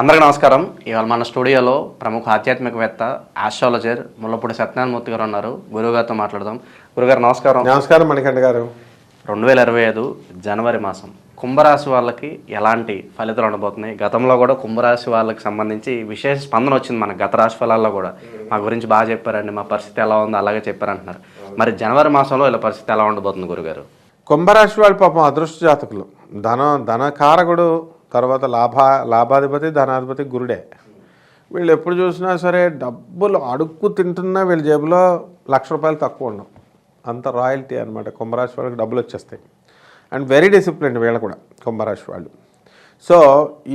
అందరికీ నమస్కారం. ఇవాళ మన స్టూడియోలో ప్రముఖ ఆధ్యాత్మికవేత్త ఆస్ట్రాలజర్ ముల్లపూడి సత్యనారాయణ మూర్తి గారు ఉన్నారు. గురువుగారితో మాట్లాడదాం. గురుగారు నమస్కారం. నమస్కారం మణికంఠ గారు. రెండు వేల ఇరవై ఐదు జనవరి మాసం. కుంభరాశి వాళ్ళకి ఎలాంటి ఫలితాలు ఉండబోతున్నాయి? గతంలో కూడా కుంభరాశి వాళ్ళకి సంబంధించి విశేష స్పందన వచ్చింది మన గత రాశి ఫలాల్లో కూడా. మా గురించి బాగా చెప్పారండి. మా పరిస్థితి ఎలా ఉందో అలాగే చెప్పారంటున్నారు. మరి జనవరి మాసంలో ఇలా పరిస్థితి ఎలా ఉండబోతుంది గురుగారు? కుంభరాశి వాళ్ళు పాపం అదృష్ట జాతకులు. ధన ధనకారకుడు తర్వాత లాభ లాభాధిపతి ధనాధిపతి గురుడే. వీళ్ళు ఎప్పుడు చూసినా సరే డబ్బులు అడుక్కు తింటున్నా వీళ్ళ జేబులో లక్ష రూపాయలు తక్కువ ఉండవు. అంత రాయల్టీ అనమాట కుంభరాశి వాళ్ళకి డబ్బులు వచ్చేస్తాయి. అండ్ వెరీ డిసిప్లిన్ వీళ్ళు కూడా కుంభరాశి వాళ్ళు. సో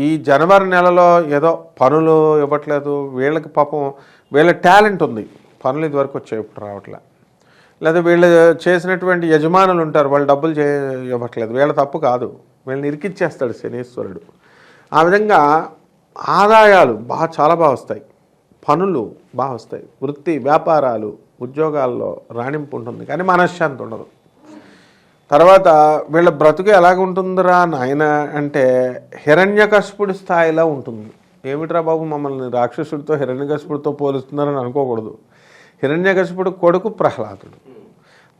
ఈ జనవరి నెలలో ఏదో పనులు ఇవ్వట్లేదు. వీళ్ళకి పాపం వీళ్ళ టాలెంట్ ఉంది. పనులు ఇదివరకు వచ్చాయి ఇప్పుడు రావట్లే. లేదా వీళ్ళు చేసినటువంటి యజమానులు ఉంటారు వాళ్ళు డబ్బులు చే ఇవ్వట్లేదు. వీళ్ళ తప్పు కాదు. వీళ్ళని ఇరికిచ్చేస్తాడు శనీశ్వరుడు. ఆ విధంగా ఆదాయాలు బాగా చాలా బాగా వస్తాయి. పనులు బాగా వస్తాయి. వృత్తి వ్యాపారాలు ఉద్యోగాల్లో రాణింపు ఉంటుంది. కానీ మనశ్శాంతి ఉండదు. తర్వాత వీళ్ళ బ్రతుకు ఎలాగుంటుందిరా నాయన అంటే హిరణ్యకశపుడి స్థాయిలో ఉంటుంది. ఏమిట్రా బాబు మమ్మల్ని రాక్షసుడితో హిరణ్యకశపుడితో పోలుస్తున్నారని అనుకోకూడదు. హిరణ్యకశపుడు కొడుకు ప్రహ్లాదుడు.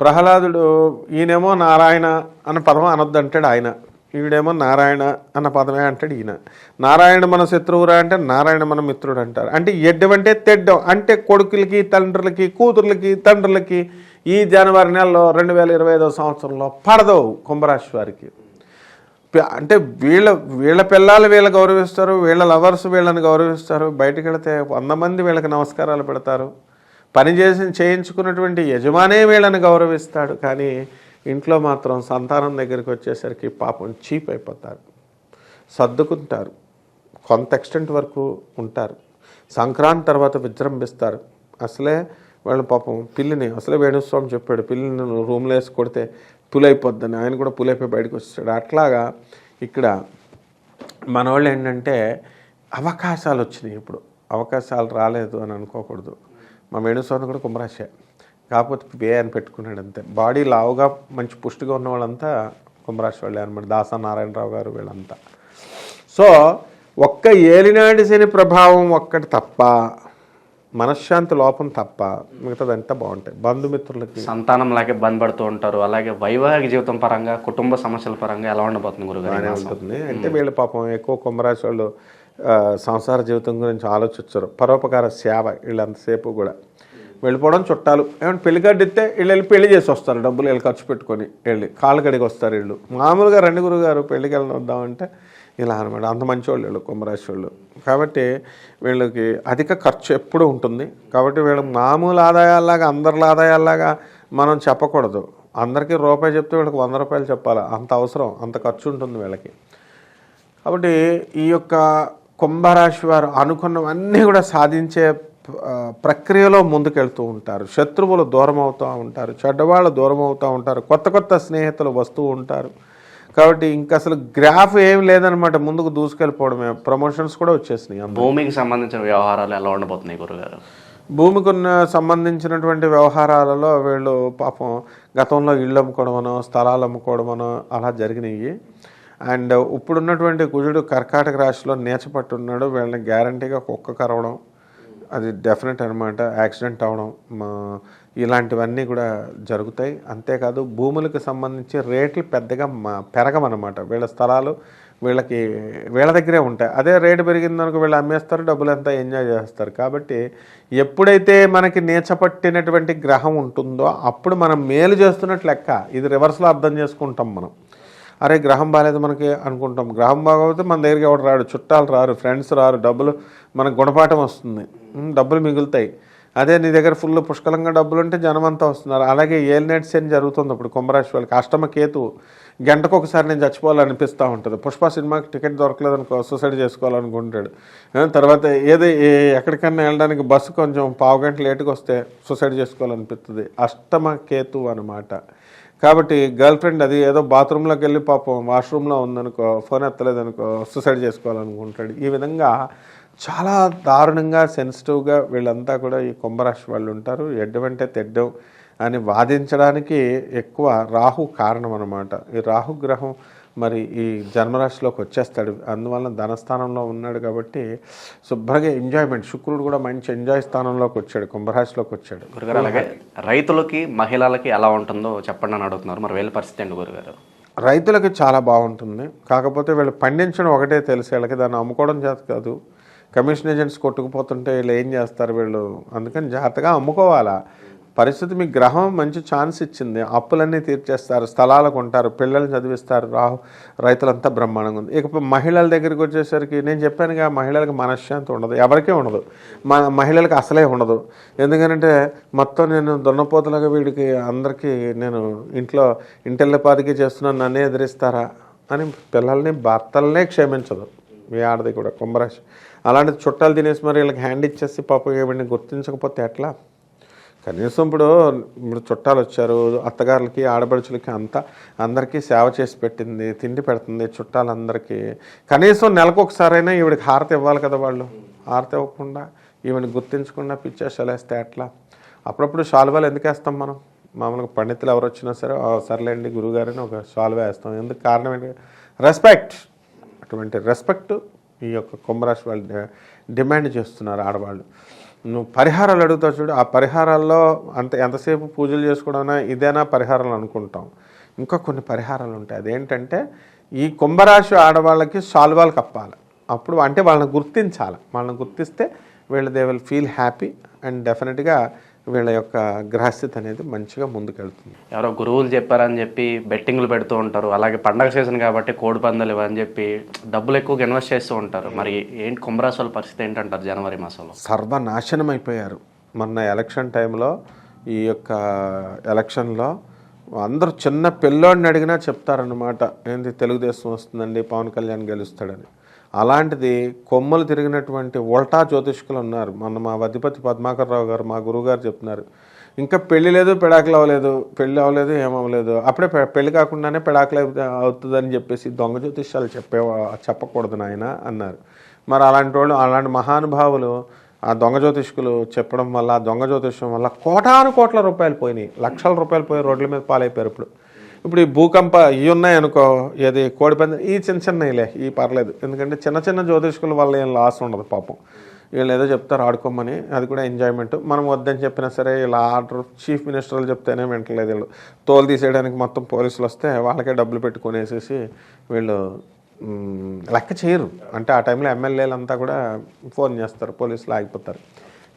ప్రహ్లాదుడు ఈయనేమో నారాయణ అని పదం అనొద్దు అంటాడు ఆయన. ఈవిడేమో నారాయణ అన్న పదమే అంటాడు ఈయన. నారాయణ మన శత్రువురా అంటే నారాయణ మన మిత్రుడు అంటారు. అంటే ఎడ్డమంటే తెడ్డం. అంటే కొడుకులకి తండ్రులకి కూతుర్లకి తండ్రులకి ఈ జనవరి నెలలో రెండు వేల ఇరవై ఐదో సంవత్సరంలో పడదవు కుంభరాశి వారికి. అంటే వీళ్ళ వీళ్ళ పిల్లలు వీళ్ళు గౌరవిస్తారు వీళ్ళ లవర్స్ వీళ్ళని గౌరవిస్తారు. బయటకు వెళితే వంద మంది వీళ్ళకి నమస్కారాలు పెడతారు. పని చేసి చేయించుకున్నటువంటి యజమానే వీళ్ళని గౌరవిస్తాడు. కానీ ఇంట్లో మాత్రం సంతానం దగ్గరికి వచ్చేసరికి పాపం చీప్ అయిపోతారు. సర్దుకుంటారు. కొంత ఎక్స్టెంట్ వరకు ఉంటారు. సంక్రాంతి తర్వాత విజృంభిస్తారు. అసలే వాళ్ళ పాపం పిల్లిని అసలే వేణుస్వామి చెప్పాడు పిల్లిని రూమ్లో వేసి కొడితే పులైపోద్దని. ఆయన కూడా పులైపోయి బయటకు వచ్చాడు అట్లాగా ఇక్కడ మన వాళ్ళు ఏంటంటే అవకాశాలు వచ్చినాయి ఇప్పుడు. అవకాశాలు రాలేదు అని అనుకోకూడదు. మా వేణుస్వామి కూడా కుంభరాశే. కాకపోతే వే అని పెట్టుకున్నాడు అంతే బాడీ లావుగా మంచి పుష్టిగా ఉన్న వాళ్ళంతా కుంభరాశి వాళ్ళే అనమాట దాసా నారాయణరావు గారు వీళ్ళంతా. సో ఒక్క ఏలినాటి శని ప్రభావం ఒక్కటి తప్ప మనశ్శాంతి లోపం తప్ప మిగతాదంతా బాగుంటాయి. బంధుమిత్రులకి సంతానం లాగే ఇబ్బంది పడుతూ ఉంటారు. అలాగే వైవాహిక జీవితం పరంగా కుటుంబ సమస్యల పరంగా ఎలా ఉండబోతుంది గురుగారు? ఉంటుంది. అంటే వీళ్ళు పాపం ఎక్కువ కుంభరాశి వాళ్ళు సంసార జీవితం గురించి ఆలోచించరు. పరోపకార సేవ వీళ్ళంతసేపు కూడా. వెళ్ళిపోవడం చుట్టాలు. ఏమంటే పెళ్ళి కార్డు ఇస్తే వీళ్ళు వెళ్ళి పెళ్ళి చేసి వస్తారు. డబ్బులు వీళ్ళు ఖర్చు పెట్టుకొని వెళ్ళి కాళ్ళు కడిగి వస్తారు వీళ్ళు. మామూలుగా రండి గారు పెళ్ళికి వెళ్ళి వద్దామంటే ఇలా అనమాట అంత మంచి వాళ్ళు వీళ్ళు కుంభరాశి వాళ్ళు. కాబట్టి వీళ్ళకి అధిక ఖర్చు ఎప్పుడూ ఉంటుంది. కాబట్టి వీళ్ళు మామూలు ఆదాయాల్లాగా అందరి ఆదాయాల్లాగా మనం చెప్పకూడదు. అందరికీ రూపాయి చెప్తే వీళ్ళకి వంద రూపాయలు చెప్పాలి? అంత అవసరం అంత ఖర్చు ఉంటుంది వీళ్ళకి. కాబట్టి ఈ యొక్క కుంభరాశి వారు అనుకున్నవన్నీ కూడా సాధించే ప్రక్రియలో ముందుకెళ్తూ ఉంటారు. శత్రువులు దూరం అవుతూ ఉంటారు. చెడ్డవాళ్ళు దూరం అవుతూ ఉంటారు. కొత్త కొత్త స్నేహితులు వస్తూ ఉంటారు. కాబట్టి ఇంకా అసలు గ్రాఫ్ ఏం లేదనమాట ముందుకు దూసుకెళ్ళిపోవడమే. ప్రమోషన్స్ కూడా వచ్చేసినాయి. భూమికి సంబంధించిన వ్యవహారాలు ఎలా ఉండబోతున్నాయి గురుగారు? భూమికి ఉన్న సంబంధించినటువంటి వ్యవహారాలలో వీళ్ళు పాపం గతంలో ఇళ్ళు అమ్ముకోవడమనో స్థలాలు అమ్ముకోవడమనో అలా జరిగినాయి. అండ్ ఇప్పుడున్నటువంటి కుజుడు కర్కాటక రాశిలో నేచపట్టున్నాడు. వీళ్ళని గ్యారంటీగా కుక్క కరవడం. అది డెఫినెట్ అనమాట యాక్సిడెంట్ అవడం ఇలాంటివన్నీ కూడా జరుగుతాయి. అంతేకాదు భూములకు సంబంధించి రేట్లు పెద్దగా మా పెరగమన్నమాట. వీళ్ళ స్థలాలు వీళ్ళకి వీళ్ళ దగ్గరే ఉంటాయి. అదే రేటు పెరిగిందనుకో వీళ్ళు అమ్మేస్తారు డబ్బులు ఎంత ఎంజాయ్ చేస్తారు. కాబట్టి ఎప్పుడైతే మనకి నీచపట్టినటువంటి గ్రహం ఉంటుందో అప్పుడు మనం మేలు చేస్తున్నట్లు లెక్క. ఇది రివర్స్లో అర్థం చేసుకుంటాం మనం. అరే గ్రహం బాగాలేదు మనకి అనుకుంటాం. గ్రహం బాగోతే మన దగ్గరికి ఎవడు రాడు. చుట్టాలు రారు ఫ్రెండ్స్ రారు డబ్బులు మనకు గుణపాఠం వస్తుంది. డబ్బులు మిగులుతాయి. అదే నీ దగ్గర ఫుల్ పుష్కలంగా డబ్బులు ఉంటే జనం అంతా వస్తున్నారు. అలాగే ఏలినైట్ సేన్ జరుగుతుంది ఇప్పుడు కుంభరాశి వాళ్ళకి. అష్టమ కేతు గంటకు ఒకసారి నేను చచ్చిపోవాలనిపిస్తూ ఉంటుంది. పుష్ప సినిమాకి టికెట్ దొరకలేదు అనుకో సూసైడ్ చేసుకోవాలనుకుంటాడు తర్వాత ఏది ఎక్కడికన్నా వెళ్ళడానికి బస్సు కొంచెం పావు గంట లేటుగా వస్తే సూసైడ్ చేసుకోవాలనిపిస్తుంది అష్టమ కేతు అనమాట కాబట్టి గర్ల్ ఫ్రెండ్ అది ఏదో బాత్రూంలోకి వెళ్ళి పాపం వాష్రూమ్లో ఉందనుకో ఫోన్ ఎత్తలేదనుకో సూసైడ్ చేసుకోవాలనుకుంటాడు. ఈ విధంగా చాలా దారుణంగా సెన్సిటివ్గా వీళ్ళంతా కూడా ఈ కుంభరాశి వాళ్ళు ఉంటారు. ఎడ్డమంటే తెడ్డం అని వాదించడానికి ఎక్కువ రాహు కారణం అనమాట ఈ రాహు గ్రహం మరి ఈ జన్మరాశిలోకి వచ్చేస్తాడు. అందువల్ల ధనస్థానంలో ఉన్నాడు కాబట్టి శుభ్రంగా ఎంజాయ్మెంట్ శుక్రుడు కూడా మంచి ఎంజాయ్ స్థానంలోకి వచ్చాడు కుంభరాశిలోకి వచ్చాడు. గురుగారు అలాగే రైతులకి మహిళలకి ఎలా ఉంటుందో చెప్పండి అని అడుగుతున్నారు. మరి వీళ్ళ పరిస్థితి ఏంటి గురుగారు? రైతులకి చాలా బాగుంటుంది. కాకపోతే వీళ్ళు పండించడం ఒకటే తెలుసు వీళ్ళకి దాన్ని అమ్ముకోవడం చేత కాదు. కమిషన్ ఏజెంట్స్ కొట్టుకుపోతుంటే వీళ్ళు ఏం చేస్తారు వీళ్ళు? అందుకని జాగ్రత్తగా అమ్ముకోవాలా? పరిస్థితి మీ గ్రహం మంచి ఛాన్స్ ఇచ్చింది. అప్పులన్నీ తీర్చేస్తారు స్థలాలు కొంటారు పిల్లల్ని చదివిస్తారు. రాహు రైతులంతా బ్రహ్మాండంగా ఉంది. ఇక మహిళల దగ్గరికి వచ్చేసరికి నేను చెప్పానుగా మహిళలకు మనశ్శాంతి ఉండదు. ఎవరికీ ఉండదు. మన మహిళలకు అసలే ఉండదు. ఎందుకంటే మొత్తం నేను దున్నపోతులుగా వీడికి అందరికీ నేను ఇంట్లో ఇంటిల్లపాదికి చేస్తున్నాను నన్నే ఎదిరిస్తారా అని పిల్లల్ని భర్తలనే క్షమించదు. మీ ఆడది కూడా కుంభరాశి. అలాంటి చుట్టాలు తినేసి మరి వీళ్ళకి హ్యాండ్ ఇచ్చేసి పాపం ఏమైనా గుర్తించకపోతే ఎట్లా? కనీసం ఇప్పుడు ఇప్పుడు చుట్టాలు వచ్చారు అత్తగారులకి ఆడపడుచులకి అంతా అందరికీ సేవ చేసి పెట్టింది తిండి పెడుతుంది చుట్టాలందరికీ. కనీసం నెలకు ఒకసారైనా ఈవిడికి హారతి ఇవ్వాలి కదా వాళ్ళు. హారతి ఇవ్వకుండా ఈవిని గుర్తించకుండా పిచ్చేసాలు వేస్తే ఎట్లా అప్పుడప్పుడు శాలువాలు ఎందుకు వేస్తాం మనం? మామూలుగా పండితులు ఎవరు వచ్చినా సరే సర్లేండి గురువుగారని ఒక శాలువా వేస్తాం. ఎందుకు కారణం ఏంటి? రెస్పెక్ట్. అటువంటి రెస్పెక్ట్ ఈ యొక్క కుంభరాశి వాళ్ళు డిమాండ్ చేస్తున్నారు ఆడవాళ్ళు. నువ్వు పరిహారాలు అడుగుతావు చూడు. ఆ పరిహారాల్లో అంత ఎంతసేపు పూజలు చేసుకోవడం ఇదేనా పరిహారాలు అనుకుంటాం. ఇంకా కొన్ని పరిహారాలు ఉంటాయి. అదేంటంటే ఈ కుంభరాశి ఆడవాళ్ళకి సాల్వాలు కప్పాలి. అప్పుడు అంటే వాళ్ళని గుర్తించాలి. వాళ్ళని గుర్తిస్తే వీళ్ళు they will feel happy and డెఫినెట్గా వీళ్ళ యొక్క గ్రహస్థితి అనేది మంచిగా ముందుకెళ్తుంది. ఎవరో గురువులు చెప్పారని చెప్పి బెట్టింగ్లు పెడుతూ ఉంటారు. అలాగే పండగ సీజన్ కాబట్టి కోడి పందాలు ఇవని చెప్పి డబ్బులు ఎక్కువగా ఇన్వెస్ట్ చేస్తూ ఉంటారు. మరి ఏంటి కుంభరాశి వాళ్ళ పరిస్థితి ఏంటంటారు జనవరి మాసంలో? సర్వనాశనం అయిపోయారు. మొన్న ఎలక్షన్ టైంలో ఈ యొక్క ఎలక్షన్లో అందరూ చిన్న పిల్లోడిని అడిగినా చెప్తారన్నమాట. ఏంటి తెలుగుదేశం వస్తుందండి పవన్ కళ్యాణ్ గెలుస్తాడని. అలాంటిది కొమ్మలు తిరిగినటువంటి ఉల్టా జ్యోతిష్కులు ఉన్నారు. మన మా అధిపతి పద్మాకర్ రావు గారు మా గురువుగారు చెప్తున్నారు ఇంకా పెళ్ళి లేదు పెడాకులు అవ్వలేదు. పెళ్ళి అవ్వలేదు ఏమవ్వలేదు అప్పుడే పె- పెళ్ళి కాకుండానే పెడాకులు అవుతుందని చెప్పేసి దొంగ జ్యోతిష్యాలు చెప్పే చెప్పకూడదు నాయన అన్నారు. మరి అలాంటి వాళ్ళు అలాంటి మహానుభావులు ఆ దొంగ జ్యోతిష్కులు చెప్పడం వల్ల దొంగ జ్యోతిష్యం వల్ల కోటాను కోట్ల రూపాయలు పోయినాయి. లక్షల రూపాయలు పోయి రోడ్ల మీద పాలైపోయారు ఇప్పుడు. ఇప్పుడు ఈ భూకంప ఇవి ఉన్నాయనుకో ఏది కోడిపంది ఈ చిన్న చిన్నవిలే ఈ పర్లేదు. ఎందుకంటే చిన్న చిన్న జ్యోతిష్కుల వల్ల ఏం లాస్ ఉండదు పాపం. వీళ్ళు ఏదో చెప్తారు ఆడుకోమని అది కూడా ఎంజాయ్మెంట్. మనం వద్దని చెప్పినా సరే ఇలా ఆర్డర్ చీఫ్ మినిస్టర్లు చెప్తేనే వింటలేదు వీళ్ళు. తోలు తీసేయడానికి మొత్తం పోలీసులు వస్తే వాళ్ళకే డబ్బులు పెట్టుకునేసేసి వీళ్ళు లెక్క చేయరు. అంటే ఆ టైంలో ఎమ్మెల్యేలు అంతా కూడా ఫోన్ చేస్తారు పోలీసులు ఆగిపోతారు.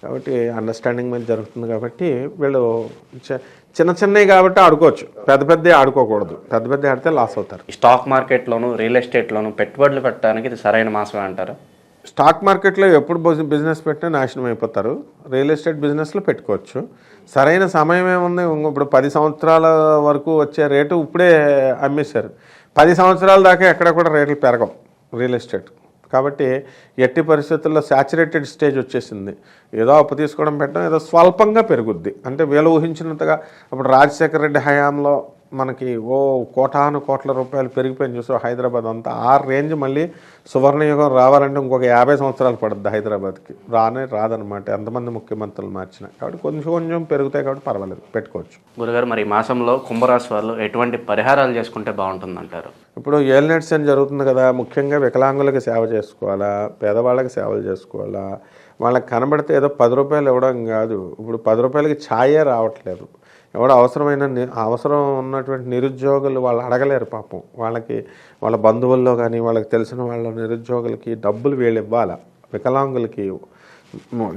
కాబట్టి అండర్స్టాండింగ్ మీద జరుగుతుంది కాబట్టి వీళ్ళు చిన్న చిన్నవి కాబట్టి ఆడుకోవచ్చు. పెద్ద పెద్ద ఆడుకోకూడదు. పెద్ద పెద్ద ఆడితే లాస్ అవుతారు. స్టాక్ మార్కెట్లోను రియల్ ఎస్టేట్లోను పెట్టుబడులు పెట్టడానికి ఇది సరైన మాసమే అంటారు? స్టాక్ మార్కెట్లో ఎప్పుడు బిజ- బిజినెస్ పెట్టినా నాశనం అయిపోతారు. రియల్ ఎస్టేట్ బిజినెస్లో పెట్టుకోవచ్చు. సరైన సమయం ఏముంది? ఇప్పుడు పది సంవత్సరాల వరకు వచ్చే రేటు ఇప్పుడే అమ్మేశారు. పది సంవత్సరాల దాకా ఎక్కడ కూడా రేట్లు పెరగవు రియల్ ఎస్టేట్. కాబట్టి ఎట్టి పరిస్థితుల్లో శాచురేటెడ్ స్టేజ్ వచ్చేసింది. ఏదో అప్పు తీసుకోవడం పెట్టడం ఏదో స్వల్పంగా పెరుగుద్ది. అంటే వీళ్ళు ఊహించినంతగా అప్పుడు రాజశేఖర రెడ్డి హయాంలో మనకి ఓ కోటాను కోట్ల రూపాయలు పెరిగిపోయింది చూసావు హైదరాబాద్ అంతా. ఆ రేంజ్ మళ్ళీ సువర్ణయుగం రావాలంటే ఇంకొక యాభై సంవత్సరాలు పడుద్ది హైదరాబాద్కి. రానే రాదనమాట ఎంతమంది ముఖ్యమంత్రులు మార్చినా. కాబట్టి కొంచెం కొంచెం పెరుగుతాయి కాబట్టి పర్వాలేదు. పెట్టుకోవచ్చు. గురుగారు మరి మాసంలో కుంభరాశి వాళ్ళు ఎటువంటి పరిహారాలు చేసుకుంటే బాగుంటుంది అంటారు ఇప్పుడు ఏలినట్స్ అని జరుగుతుంది కదా. ముఖ్యంగా వికలాంగులకు సేవ చేసుకోవాలా? పేదవాళ్ళకి సేవలు చేసుకోవాలా? వాళ్ళకి కనబడితే ఏదో పది రూపాయలు ఇవ్వడం కాదు. ఇప్పుడు పది రూపాయలకి ఛాయే రావట్లేదు. ఎవడో అవసరమైన అవసరం ఉన్నటువంటి నిరుద్యోగులు వాళ్ళు అడగలేరు పాపం. వాళ్ళకి వాళ్ళ బంధువుల్లో కానీ వాళ్ళకి తెలిసిన వాళ్ళ నిరుద్యోగులకి డబ్బులు వీళ్ళు ఇవ్వాలా? వికలాంగులకి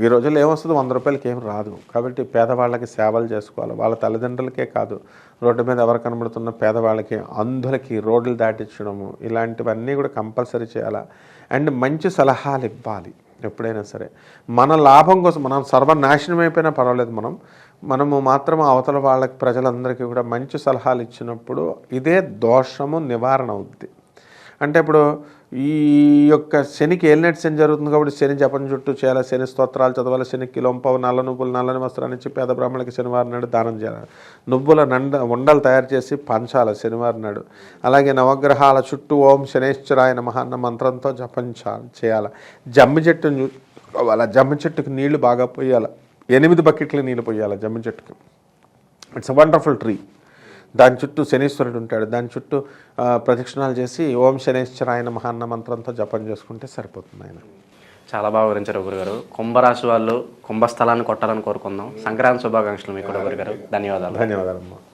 ఈ రోజుల్లో ఏమొస్తుంది? వంద రూపాయలకి ఏం రాదు. కాబట్టి పేదవాళ్ళకి సేవలు చేసుకోవాలి. వాళ్ళ తల్లిదండ్రులకే కాదు. రోడ్డు మీద ఎవరు కనబడుతున్న పేదవాళ్ళకి అంధులకి రోడ్లు దాటించడము ఇలాంటివన్నీ కూడా కంపల్సరీ చేయాలా? అండ్ మంచి సలహాలు ఇవ్వాలి ఎప్పుడైనా సరే. మన లాభం కోసం మనం సర్వనాశనం అయిపోయినా పర్వాలేదు మనం. మనము మాత్రం అవతల వాళ్ళకి ప్రజలందరికీ కూడా మంచి సలహాలు ఇచ్చినప్పుడు ఇదే దోషము నివారణ అవుద్ది. అంటే ఇప్పుడు ఈ యొక్క శనికి ఏలినట్టు శని జరుగుతుంది కాబట్టి శని జపం చుట్టూ చేయాలి శని స్తోత్రాలు చదవాలి శనికి లొంపవు నల్ల నువ్వులు నల్లని వస్త్రాన్ని ఇచ్చి పేద బ్రాహ్మణులకి శనివారం నాడు దానం చేయాలి. నువ్వుల నండ ఉండలు తయారు చేసి పంచాలి శనివారం నాడు. అలాగే నవగ్రహాల చుట్టూ ఓం శనేశ్వరాయ మహాన్న మంత్రంతో జపం చేయాలి. జమ్మి చెట్టును అలా జమ్మి చెట్టుకు నీళ్ళు బాగా పోయాలి. ఎనిమిది బకెట్లు నీళ్ళు పోయాలి జమ్మి చెట్టుకి. ఇట్స్ అ వండర్ఫుల్ ట్రీ దాని చుట్టూ శనీశ్వరుడు ఉంటాడు. దాని చుట్టూ ప్రదక్షిణాలు చేసి ఓం శనేశ్వర ఆయన మహాన్న మంత్రంతో జపం చేసుకుంటే సరిపోతుంది ఆయన. చాలా బాగా వివరించారు గురుగారు. కుంభరాశి వాళ్ళు కుంభస్థలాన్ని కొట్టాలని కోరుకుందాం. సంక్రాంతి శుభాకాంక్షలు మీకు కూడా గురుగారు. ధన్యవాదాలు. ధన్యవాదాలమ్మా